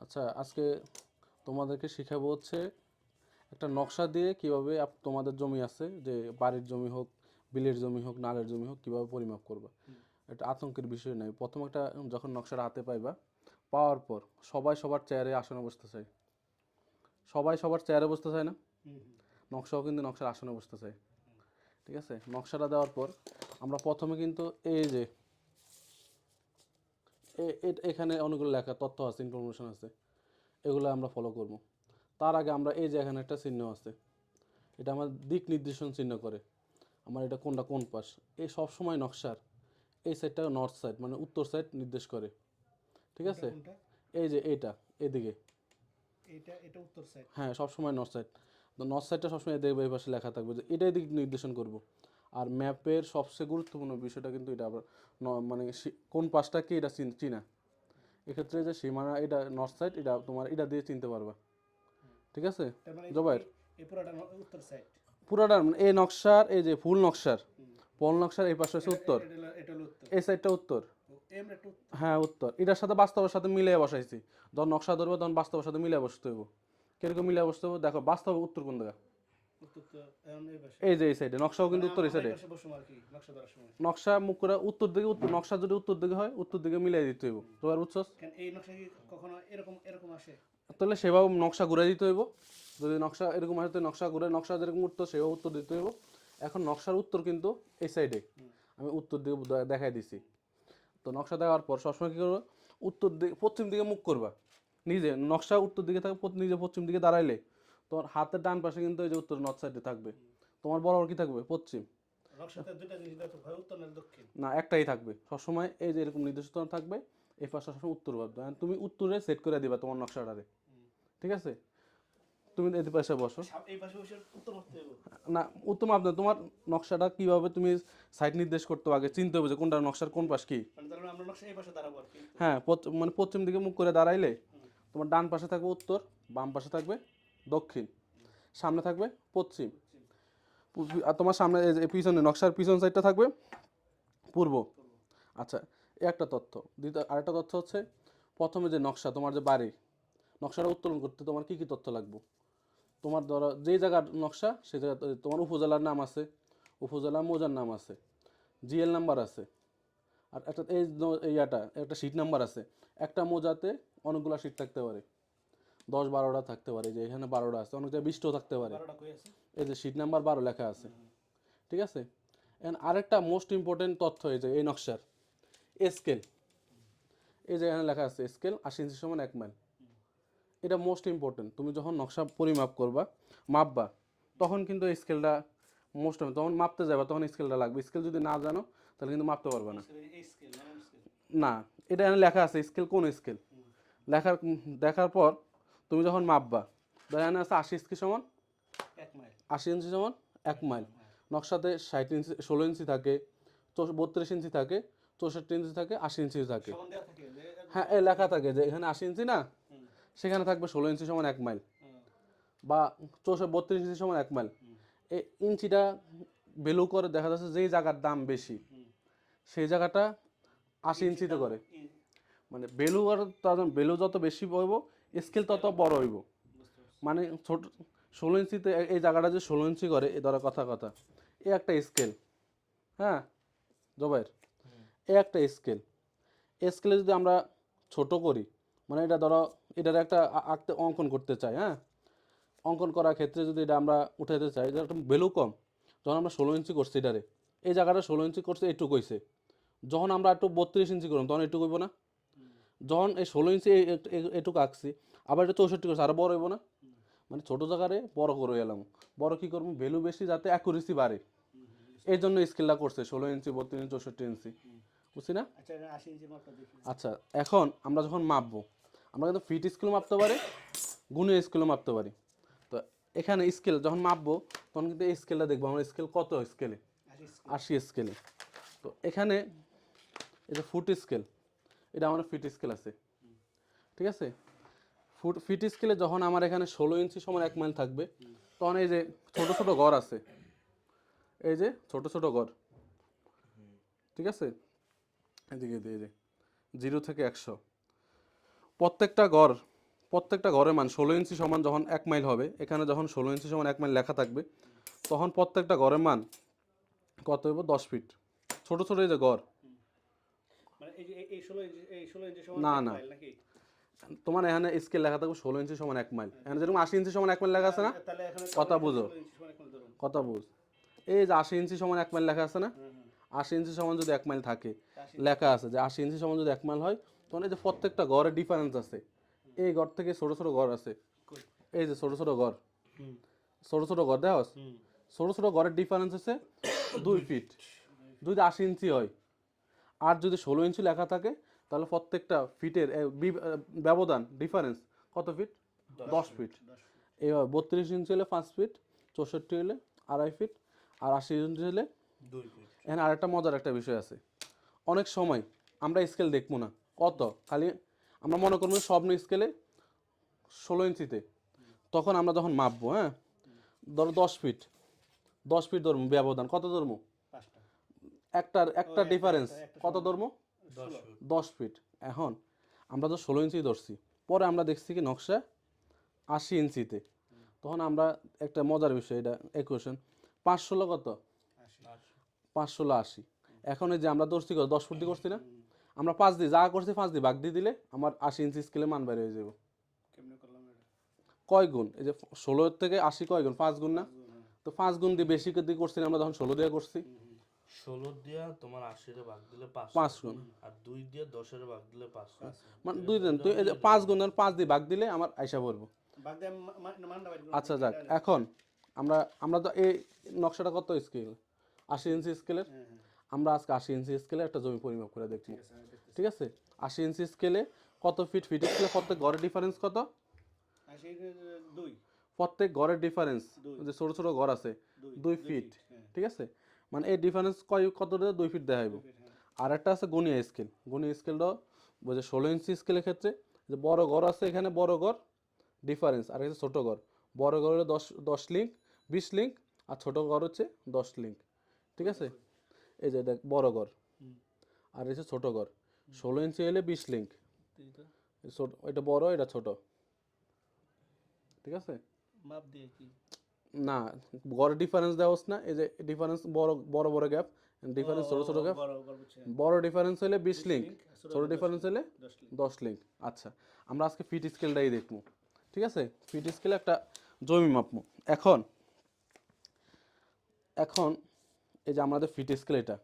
আচ্ছা আজকে তোমাদেরকে শেখাবো হচ্ছে একটা নকশা দিয়ে কীভাবে তোমাদের জমি আছে যে বাড়ির জমি হোক বিলের জমি হোক নালের জমি হোক কীভাবে পরিমাপ করবা। এটা আতঙ্কের বিষয় নয়। প্রথম একটা যখন নকশাটা হাতে পাইবা পাওয়ার পর সবাই সবার চেয়ারে আসনে বসতে চায় সবাই সবার চেয়ারে বসতে চায় না? নকশাও কিন্তু নকশার আসনে বসতে চায় ঠিক আছে? নকশাটা দেওয়ার পর আমরা প্রথমে কিন্তু এই যে এখানে অনেকগুলো লেখা তথ্য আছে ইনফরমেশন আছে। এগুলো আমরা ফলো করব। তার আগে আমরা এই যে এখানে একটা চিহ্ন আছে এটা আমার দিক নির্দেশন চিহ্ন করে। আমার এটা কোনটা কোন পাশ? এই সব সময় নকশার এই সাইডটা নর্থ সাইড মানে উত্তর সাইড নির্দেশ করে। ঠিক আছে? এই যে এইটা এদিকে। এটা এটা উত্তর সাইড হ্যাঁ সবসময় নর্থ সাইড নর্থ সাইডটা সবসময় দেখবে এই পাশে লেখা থাকবে যে এটাই দিক নির্দেশন করব। আর ম্যাপের সবচেয়ে গুরুত্বপূর্ণ বিষয়টা কিন্তু এটা আবার মানে কোন পাশটা কি এটা চিন- এক্ষেত্রে যে সীমানা এটা নর্থ সাইড এটা তোমার এটা দিয়ে চিনতে পারবা। ঠিক আছে? জবাইর। পুরোটা উত্তর সাইড পুরাটা মানে এই নকশার এই যে ফুল নকশার পল নকশার এই পাশে হচ্ছে উত্তর। এটা হলো- উত্তর। এই সাইডটা উত্তর। হ্যাঁ উত্তর। এটার সাথে বাস্তবের সাথে মিলিয়ে বসাইছি। যখন নকশা ধরবে তখন বাস্তবের সাথে মিলিয়ে বসতে হইব। কীরকম মিলিয়ে বসতে হবে দেখো বাস্তব উত্তর কোন জায়গা এই যে এই সাইডে নকশাও কিন্তু উত্তর এই সাইডে নকশা মুখ করে উত্তর দিকে উত্তর নকশা যদি উত্তর দিকে হয় উত্তর দিকে মিলিয়ে দিতে হইব। তোমার বুঝছস? কেন এই নকশা কি কখনো এরকম এরকম আসে? তাহলে সেভাবে নকশা ঘুরে দিতে হইব। যদি নকশা এরকম তো নকশা ঘুরে নকশা যেরকম উত্তর সেভাবে উত্তর দিতে হইব। এখন নকশার উত্তর কিন্তু এই সাইডে আমি উত্তর দিকে দেখাই দিছি। তো নকশা দেওয়ার পর সবসময় কী করব? উত্তর দিকে পশ্চিম দিকে মুখ করবা। নিজে নকশা উত্তর দিকে থাকে নিজে পশ্চিম দিকে দাঁড়াইলে। তোমার হাতের ডান পাশে কিন্তু এই যে উত্তর নর্থ সাইডে থাকবে। তোমার বরাবর কি থাকবে? পশ্চিম। না একটাই থাকবে। সবসময় এই যে এরকম নির্দেশনা থাকবে এই পাশে সবসময় উত্তর ভাববে আর তুমি উত্তরে সেট করে দিবা তোমার নকশাটারে। ঠিক আছে? তুমি এই পাশে বসো না উত্তম আপনার তোমার নকশাটা কীভাবে তুমি সাইড নির্দেশ করতে হবে আগে চিনতে হবে যে কোনটা নকশার কোন পাশ কি। মানে মানে হ্যাঁ মানে পশ্চিম দিকে মুখ করে দাঁড়াইলে তোমার ডান পাশে থাকবে উত্তর বাম পাশে থাকবে দক্ষিণ। সামনে থাকবে পশ্চিম। আর তোমার সামনে পিছনে, নকশার পিছন সাইডটা থাকবে পূর্ব। আচ্ছা এই একটা তথ্য। দ্বিতীয় আরেকটা তথ্য হচ্ছে, প্রথমে যে নকশা, তোমার যে বাড়ি, নকশাটা উত্তোলন করতে তোমার কি কি তথ্য লাগবে? তোমার ধরো যেই জায়গার নকশা, সে জায়গা তোমার উপজেলার নাম আছে উপজেলা মৌজার নাম আছে, জিএল নাম্বার আছে, আর একটা এই ইয়াটা, একটা সিট নাম্বার আছে। একটা মোজাতে অনেকগুলো সিট থাকতে পারে। দশ বারোটা থাকতে পারে যে এখানে বারোটা আছে অনেক জায়গায় বিশটাও থাকতে পারে। এই যে সিট নাম্বার বারো লেখা আছে। ঠিক আছে? এন্ড আরেকটা মোস্ট ইম্পর্টেন্ট তথ্য এই যে এই নকশার স্কেল এই যে এখানে লেখা আছে স্কেল আশি ইঞ্চি সমান এক মাইল এটা মোস্ট ইম্পর্টেন্ট তুমি যখন নকশা পরিমাপ করবা মাপবা তখন কিন্তু এই স্কেলটা মোস্ট তখন মাপতে যাবা তখন স্কেলটা লাগবে। স্কেল যদি না জানো তাহলে কিন্তু মাপতে পারবে না। না এটা এখানে লেখা আছে স্কেল কোন স্কেল লেখার দেখার পর তুমি যখন মাপবা এখানে আছে আশি ইঞ্চি সমান? আশি ইঞ্চি সমান? এক মাইল। নকশাতে ষাট ইঞ্চি ষোলো ইঞ্চি থাকে বত্রিশ ইঞ্চি থাকে চৌষট্টি ইঞ্চি থাকে আশি ইঞ্চি থাকে। হ্যাঁ এই লেখা থাকে যে এখানে আশি ইঞ্চি না? সেখানে থাকবে ষোলো ইঞ্চি সমান এক মাইল। বা চৌষট্টি বত্রিশ ইঞ্চি সমান এক মাইল। এই ইঞ্চিটা ভ্যালু করে দেখা যাচ্ছে যেই জায়গার দাম বেশি সেই জায়গাটা আশি ইঞ্চিতে করে। মানে ভ্যালু আর তার ভ্যালু যত বেশি হইব স্কেল তত বড় হইব। মানে ছোট, ষোলো ইঞ্চিতে এই জায়গাটা যে ষোলো ইঞ্চি করে, এ ধরো কথা কথা, এ একটা স্কেল হ্যাঁ? জবাইর এ একটা স্কেল। স্কেলে যদি আমরা ছোট করি মানে এটা ধরো, এটার একটা আঁকতে, অঙ্কন করতে চাই হ্যাঁ? অঙ্কন করার ক্ষেত্রে যদি এটা আমরা উঠাইতে চাই, এটা একটা ভ্যালু কম। যখন আমরা ষোলো ইঞ্চি করছি এটারে, এই জায়গাটা ষোলো ইঞ্চি করছে, এইটুকু হইছে। যখন আমরা একটু বত্রিশ ইঞ্চি করলাম তখন এইটুকু হইব না? যখন এই ষোলো ইঞ্চি এই- আঁকছি আবার এটা চৌষট্টি করছে আরও বড় হইব না? মানে ছোটো জায়গারে বড় করে এলাম। বড় কী করব? ভ্যালু বেশি যাতে অ্যাকুরেসি বাড়ে। এই জন্য স্কেলটা করছে ষোলো ইঞ্চি বত্রিশ ইঞ্চি চৌষট্টি ইঞ্চি বুঝছি না? আচ্ছা আচ্ছা এখন আমরা যখন মাপবো আমরা কিন্তু ফিট স্কেল মাপতে পারি গুণে স্কেলও মাপতে পারি। তো এখানে স্কেল যখন মাপবো তখন কিন্তু এই স্কেলটা দেখব আমার স্কেল কত স্কেলে আশি স্কেলে তো এখানে এটা ফুট স্কেল এটা আমার ফিট স্কেল আছে। ঠিক আছে? ফুট ফিট স্কেলে যখন আমার এখানে ষোলো ইঞ্চি সমান এক মাইল থাকবে, তখন এই যে ছোট ছোট ঘর আছে, এই যে ছোট ছোট ঘর ঠিক আছে? এদিকে দিয়ে যে জিরো থেকে একশো। প্রত্যেকটা ঘর প্রত্যেকটা ঘরের মান ষোলো ইঞ্চি সমান যখন এক মাইল হবে, এখানে যখন ষোলো ইঞ্চি সমান এক মাইল লেখা থাকবে, তখন প্রত্যেকটা ঘরের মান কত হইব? দশ ফিট ছোট ছোট এই যে মানে এই যে এই- এই ষোলো ইঞ্চি এই ষোলো ইঞ্চি সমান না, না। নাকি? তোমার এখানে স্কেল লেখা থাকবে ষোলো ইঞ্চি সমান এক মাইল। এখানে যেরকম আশি ইঞ্চি সমান এক মাইল লেখা আছে না? কথা বুঝো। কথা বুঝ। এই যে আশি ইঞ্চি সমান এক মাইল লেখা আছে না। আশি ইঞ্চি সমান যদি এক মাইল থাকে লেখা আছে যে আশি ইঞ্চি সমান যদি এক মাইল হয় তখন এই যে প্রত্যেকটা ঘরের ডিফারেন্স আছে। এই ঘর থেকে ছোট ছোট ঘর আছে। এই যে ছোট ছোট ঘর ছোট ছোট ঘর দেওয়া। ছোট ছোট ঘরের ডিফারেন্স আছে দুই ফিট যদি আশি ইঞ্চি হয় আর যদি ষোলো ইঞ্চি লেখা থাকে তাহলে প্রত্যেকটা ফিটের ব্যবধান ডিফারেন্স কত ফিট? দশ ফিট এবার বত্রিশ ইঞ্চি হলে পাঁচ ফিট চৌষট্টি হলে আড়াই ফিট আর আশি ইঞ্চি হলে এখানে আরেকটা মজার একটা বিষয় আছে। অনেক সময় আমরা স্কেল দেখব না। কত? খালি আমরা মনে করব সব স্কেলে ষোলো ইঞ্চিতে। তখন আমরা যখন মাপবো হ্যাঁ? ধরো দশ ফিট। দশ ফিট ধরবো ব্যবধান। কত ধরবো? একটার একটা একটা- ডিফারেন্স কত ধরবো দশ ফিট এখন আমরা তো ষোলো ইঞ্চি ধরছি। পরে আমরা দেখছি কি নকশা আশি ইঞ্চিতে। তখন আমরা একটা মজার বিষয় এটা একুয়েশন পাঁচ ষোলো কত? আশি। পাঁচ ষোলো আশি। এখন এই যে আমরা ধরছি কত? দশ ফুট দিয়ে করছি না? আমরা পাঁচ দিয়ে যা করছি পাঁচ দিয়ে বাগ দিয়ে দিলে আমার আশি ইঞ্চি স্কেলে মান বের হয়ে যাবে। কেমনে করলাম এটা? কয় গুণ? এই যে ষোলো থেকে আশি কয় গুণ? পাঁচ গুণ না? তো পাঁচ গুণ দিয়ে বেশি দিয়ে করছি না, আমরা তখন ষোলো দিয়ে করছি। ষোলো দিয়া তোমার আশিরে ভাগ দিলে পাঁচ পাঁচ গুণ। আর দুই দিয়ে দশের ভাগ দিলে পাঁচশো। মানে দুই দিন তুই পাঁচ গুণ আর পাঁচ দিয়ে বাগ দিলে আমার আইসা পড়ব। আচ্ছা যাক এখন আমরা আমরা তো এই নকশাটা কত স্কেল আশি ইঞ্চি স্কেলের হ্যাঁ, হ্যাঁ, আমরা আজকে আশি ইঞ্চি স্কেলে একটা জমি পরিমাপ করে দেখব ঠিক আছে, আশি ইঞ্চি স্কেলে কত ফিট ফিট স্কেলে প্রত্যেক ঘরের ডিফারেন্স কত? দুই। প্রত্যেক ঘরের ডিফারেন্স যে ছোট ছোট ঘর আছে দুই ফিট হ্যাঁ, ঠিক আছে? মানে এই ডিফারেন্স কয় কত দেয়? দুই ফিট দেখাইব। হ্যাঁ। আর একটা আছে গুনিয়া স্কেল গুনিয়া স্কেলটা বুঝে ষোলো ইঞ্চি স্কেলের ক্ষেত্রে যে বড় ঘর আছে এখানে বড় ঘর ডিফারেন্স আর হচ্ছে ছোটো ঘর। বড় ঘর হলে দশ দশ লিঙ্ক বিশ লিঙ্ক আর ছোট ঘর হচ্ছে দশ লিঙ্ক ঠিক আছে? এই যে দেখ বড় ঘর। আর হচ্ছে ছোট ঘর। ষোলো ইঞ্চি হলে বিশ লিঙ্ক ছোট এটা বড় এটা ছোট। ঠিক আছে? মাপ দিয়ে কি? না ঘরের ডিফারেন্স দেওয়া হচ্ছে না এই যে ডিফারেন্স বড় বড় বড় গ্যাপ ডিফারেন্স ছোট ছোট গ্যাপ বড় বুঝছি, হ্যাঁ। ডিফারেন্স হলে বিশ লিঙ্ক ছোট ডিফারেন্স হলে দশ লিঙ্ক। আচ্ছা আমরা আজকে ফিট স্কেলটাই দেখব ঠিক আছে ফিট স্কেলে একটা জমি মাপবো এখন এখন এই যে আমাদের ফিট স্কেল এটা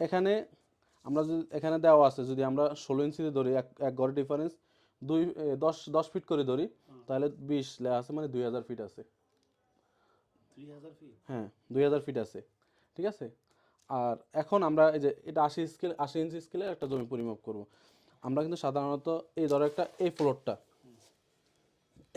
এখানে আমরা যদি এখানে দেওয়া আছে যদি আমরা ষোলো ইঞ্চিতে ধরি এক এক ঘরের ডিফারেন্স দুই দশ দশ ফিট করে ধরি তাহলে বিশ লেখা আছে মানে দুই হাজার ফিট আছে। হ্যাঁ দুই হাজার ফিট আছে ঠিক আছে? আর এখন আমরা এই যে এটা আশি স্কেল আশি ইঞ্চি স্কেলে একটা জমি পরিমাপ করব। আমরা কিন্তু সাধারণত এই ধরো একটা এই ফ্লোরটা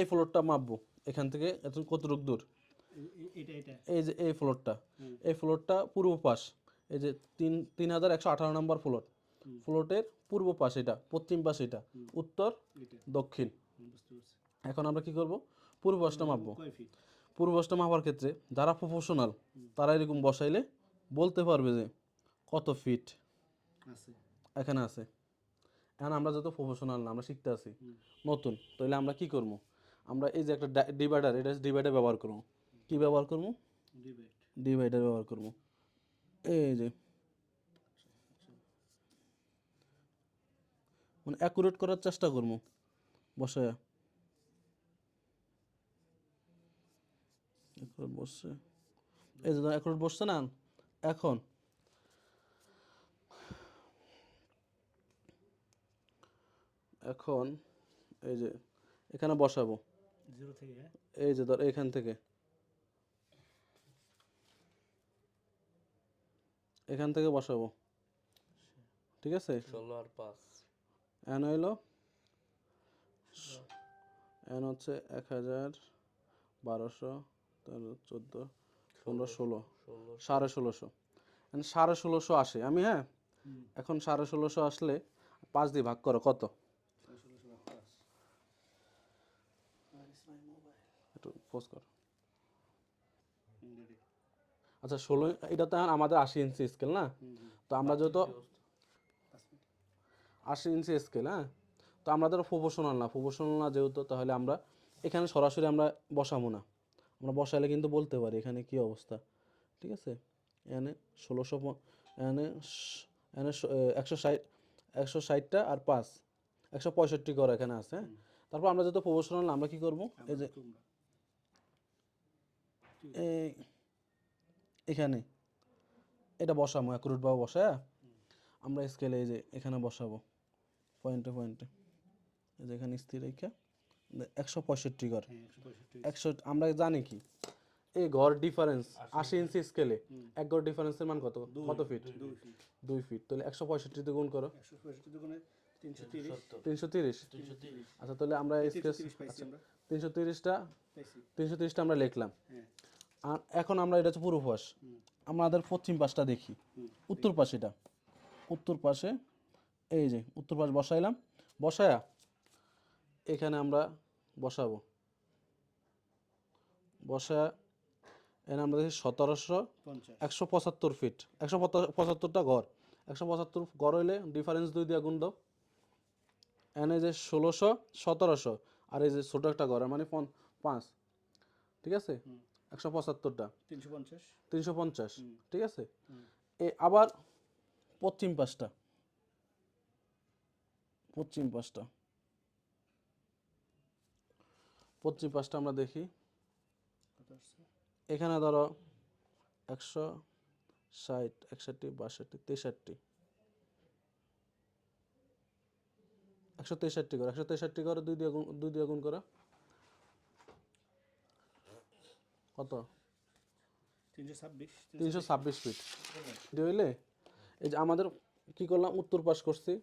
এই ফ্লোরটা মাপবো। এখান থেকে এত কতটুক দূর? এই যে এই ফ্লোরটা। এই ফ্লোরটা পূর্ব পাশ এই যে তিন তিন হাজার একশো আঠারো নম্বর ফ্লোর। ফ্লোটের পূর্ব পাশ এটা পশ্চিম পাশ এটা উত্তর দক্ষিণ। এখন আমরা কি করব? পূর্ব পাশটা মাপবো পাশটা মাপার ক্ষেত্রে যারা প্রফেশনাল তারা এরকম বসাইলে বলতে পারবে যে কত ফিট আছে। এখানে আছে। এখন আমরা যত প্রফেশনাল না আমরা শিখতে আছি। নতুন। তাহলে আমরা কি করব? আমরা এই যে একটা ডিভাইডার এটা ডিভাইডার ব্যবহার করব। কি ব্যবহার করব? ডিভাইডার ব্যবহার করব। এই যে। মানে অ্যাকুরেট করার চেষ্টা করব। বসায়া। বসছে। এই যে অ্যাকুরেট বসছে না? এখন। এখন এই যে এখানে বসাবো। জিরো থেকে হ্যাঁ? এই যে ধর এখান থেকে। এখান থেকে বসাবো। ঠিক আছে? ষোলো আর পাঁচ। এন হইল? এন হচ্ছে এক হাজার বারোশো তেরো চোদ্দ পনেরো ষোলো সাড়ে ষোলোশো। এখন সাড়ে ষোলোশো আসে। আমি হ্যাঁ? এখন সাড়ে ষোলোশো আসলে পাঁচ দিয়ে ভাগ করো কত? একটু করো। আচ্ছা ষোলো এটা তো আমাদের আশি ইঞ্চি স্কেল না। তো আমরা মিনিট। আশি ইঞ্চি স্কেল হ্যাঁ? তো আমাদের প্রফেশনাল না প্রফেশনাল না যেহেতু তাহলে আমরা এখানে সরাসরি আমরা বসাবো না। আমরা বসালে কিন্তু বলতে পারি এখানে কি অবস্থা? ঠিক আছে? এখানে ষোলোশো এখানে এখানে একশো ষাট একশো ষাটটা আর পাঁচ। একশো পঁয়ষট্টি ঘর এখানে আছে হ্যাঁ? তারপর আমরা যেহেতু প্রফেশনাল আমরা কি করব? এই যে এখানে। এটা বসাবো অ্যাকুরেট ভাবে বসায়। আমরা স্কেলে এই যে এখানে বসাবো। পয়েন্টে পয়েন্টে এই যে এখানে স্থির রেখে। একশো পঁয়ষট্টি ঘর। হ্যাঁ একশো আমরা জানি কি? এই ঘর ডিফারেন্স আশি ইঞ্চি স্কেলে এক ঘর ডিফারেন্সের মান কত? কত ফিট দুই ফিট তাহলে একশো পঁয়ষট্টিতে গুণ করো। তিনশো তিরিশ। তিনশো তিরিশ। আচ্ছা তাহলে আমরা তিনশো স্কেচ তিরিশটা তিনশো তিরিশটা আমরা লিখলাম। হ্যাঁ। আর এখন আমরা এটা হচ্ছে পূর্ব পাশ আমাদের পশ্চিম পাশটা দেখি। উত্তর পাশ এটা। উত্তর পাশে এই যে উত্তর পাশ বসাইলাম। বসায়া এখানে আমরা বসাবো। বসায়া এখানে আমরা দেখি সতেরোশো একশো পঁচাত্তর ফিট একশো পঁচাত্তরটা ঘর। একশো পঁচাত্তর ঘর হইলে ডিফারেন্স দুই দিয়ে গুণ দাও। এনে যে ষোলোশো সতেরোশো আর এই যে ছোটো একটা ঘর মানে পাঁচ। ঠিক আছে? একশো পঁচাত্তরটা। তিনশো পঞ্চাশ। তিনশো পঞ্চাশ। ঠিক আছে? এ আবার পশ্চিম পাশটা। পশ্চিম পাশটা। পশ্চিম পাশটা আমরা দেখি। এখানে ধরো একশো ষাট একষট্টি বাষট্টি তেষট্টি। একশো তেষট্টি করে একশো তেষট্টি করে দুই দিয়ে গুণ- দুই দিয়ে গুণ করো। কত? তিনশো ছাব্বিশ তিনশো ছাব্বিশ। ফিট হইলে এই যে আমাদের কি করলাম? উত্তর পাশ করছি।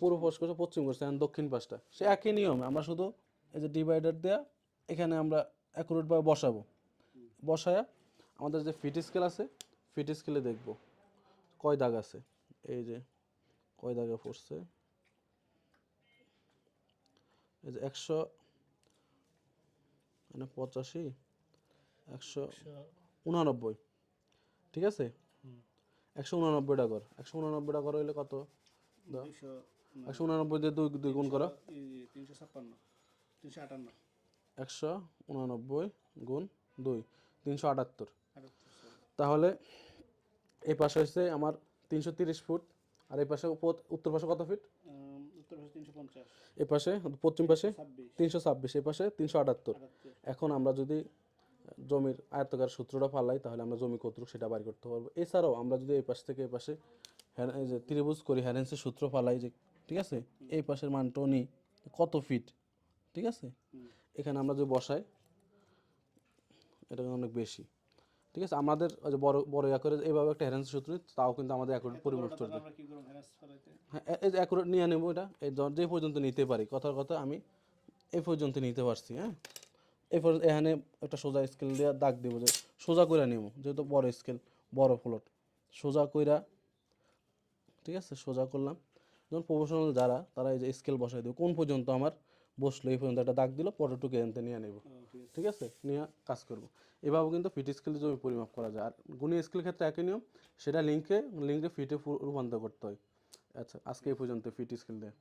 পূর্ব পাশ করছে পশ্চিম করছে দক্ষিণ পাশটা। সে একই নিয়ম আমরা শুধু এই যে ডিভাইডার দেয়া এখানে আমরা অ্যাকুরেটভাবে বসাবো। বসায়া আমাদের যে ফিট স্কেল আছে ফিট স্কেলে দেখব। কয় দাগ আছে? এই যে কয় দাগে পড়ছে? এই যে একশো মানে পঁচাশি একশো উনানব্বই। ঠিক আছে? একশো উনানব্বইটা কর। একশো উনানব্বইটা কর হইলে কত? একশো উনানব্বই দিয়ে দুই দুই গুণ করো। তিনশো ছাপ্পান্ন। তিনশো আটান্ন। একশো উনানব্বই গুণ দুই তিনশো আটাত্তর। তাহলে এই পাশে হচ্ছে আমার তিনশো তিরিশ ফুট আর এই পাশে উত্তর পাশে কত ফিট? উত্তর পাশে পশ্চিম পাশে তিনশো ছাব্বিশ এই পাশে তিনশো আটাত্তর। এখন আমরা যদি জমির আয়ত্তকার সূত্রটা ফালাই তাহলে আমরা জমি কতটুকু সেটা বাড়ি করতে পারব। এছাড়াও আমরা যদি এই পাশ থেকে এই পাশে যে ত্রিভুজ করি হ্যারেন্সের সূত্র ফালাই যে ঠিক আছে? এই পাশের মানটাও নিই কত ফিট? ঠিক আছে? এখানে আমরা যে বসাই এটা কিন্তু অনেক বেশি। ঠিক আছে? আমাদের ওই যে বড় বড় করে এইভাবে একটা হ্যারেন্সের সূত্র তাও কিন্তু আমাদের অ্যাকুরেট পরিমাপ পুরোটা চলবে। আমরা কি করব হ্যারাস ফলাইতে হ্যাঁ এই যে অ্যাকুরেট নিয়ে নেব এটা। এই যে পর্যন্ত নিতে পারি কথার কথা আমি এই পর্যন্ত নিতে পারছি হ্যাঁ? এই পর্যন্ত এখানে একটা সোজা স্কেল দিয়ে দাগ দেবো যে সোজা কইরা নেব যেহেতু বড় স্কেল বড় ফ্লোট সোজা কইরা ঠিক আছে? সোজা করলাম। যখন প্রফেশনাল যারা তারা এই যে স্কেল বসাই দেবে। কোন পর্যন্ত আমার বসল এই পর্যন্ত একটা দাগ দিল পরটুকু এনতে নিয়ে নেব। ঠিক আছে। নিয়ে কাজ করব। এভাবে কিন্তু ফিট স্কেল জমি পরিমাপ করা যায়। আর গুণী স্কেল ক্ষেত্রে একই নিয়ম সেটা লিঙ্কে লিঙ্কে ফিটে রূপান্তর করতে হয়। আচ্ছা আজকে এই পর্যন্ত ফিট স্কেল দিয়ে।